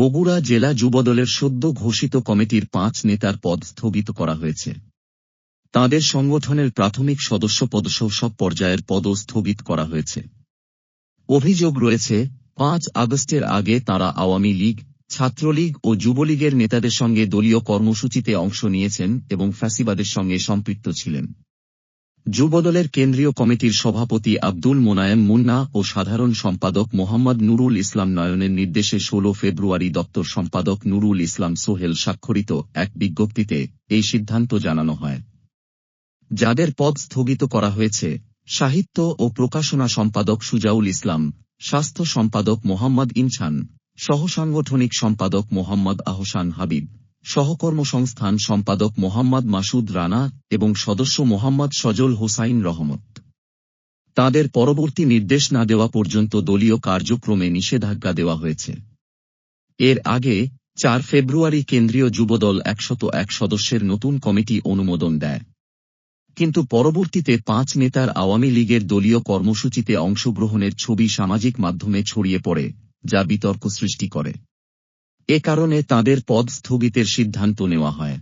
বগুড়া জেলা যুবদলের সদ্য ঘোষিত কমিটির পাঁচ নেতার পদ স্থগিত করা হয়েছে। তাদের সংগঠনের প্রাথমিক সদস্য পদসহ সব পর্যায়ের পদও স্থগিত করা হয়েছে। অভিযোগ রয়েছে, পাঁচ আগস্টের আগে তারা আওয়ামী লীগ, ছাত্রলীগ ও যুবলীগের নেতাদের সঙ্গে দলীয় কর্মসূচিতে অংশ নিয়েছেন এবং ফ্যাসিবাদের সঙ্গে সম্পৃক্ত ছিলেন। যুবদলের কেন্দ্রীয় কমিটির সভাপতি আব্দুল মোনায়েম মুন্না ও সাধারণ সম্পাদক মোহাম্মদ নুরুল ইসলাম নয়নের নির্দেশে ১৬ ফেব্রুয়ারি দপ্তর সম্পাদক নুরুল ইসলাম সোহেল স্বাক্ষরিত এক বিজ্ঞপ্তিতে এই সিদ্ধান্ত জানানো হয়। যাদের পদ স্থগিত করা হয়েছে, সাহিত্য ও প্রকাশনা সম্পাদক সুজাউল ইসলাম, স্বাস্থ্য সম্পাদক মোহাম্মদ ইনসান সহসাংগঠনিক সম্পাদক মোহাম্মদ আহসান হাবিব সহকর্মসংস্থান সম্পাদক মোহাম্মদ মাসুদ রানা এবং সদস্য মোহাম্মদ সজল হোসাইন রহমত। তাদের পরবর্তী নির্দেশ না দেওয়া পর্যন্ত দলীয় কার্যক্রমে নিষেধাজ্ঞা দেওয়া হয়েছে। এর আগে চার ফেব্রুয়ারি কেন্দ্রীয় যুবদল একশত এক সদস্যের নতুন কমিটি অনুমোদন দেয়। কিন্তু পরবর্তীতে পাঁচ নেতার আওয়ামী লীগের দলীয় কর্মসূচিতে অংশগ্রহণের ছবি সামাজিক মাধ্যমে ছড়িয়ে পড়ে, যা বিতর্ক সৃষ্টি করে। এ কারণে তাঁদের পদ স্থগিতের সিদ্ধান্ত নেওয়া হয়।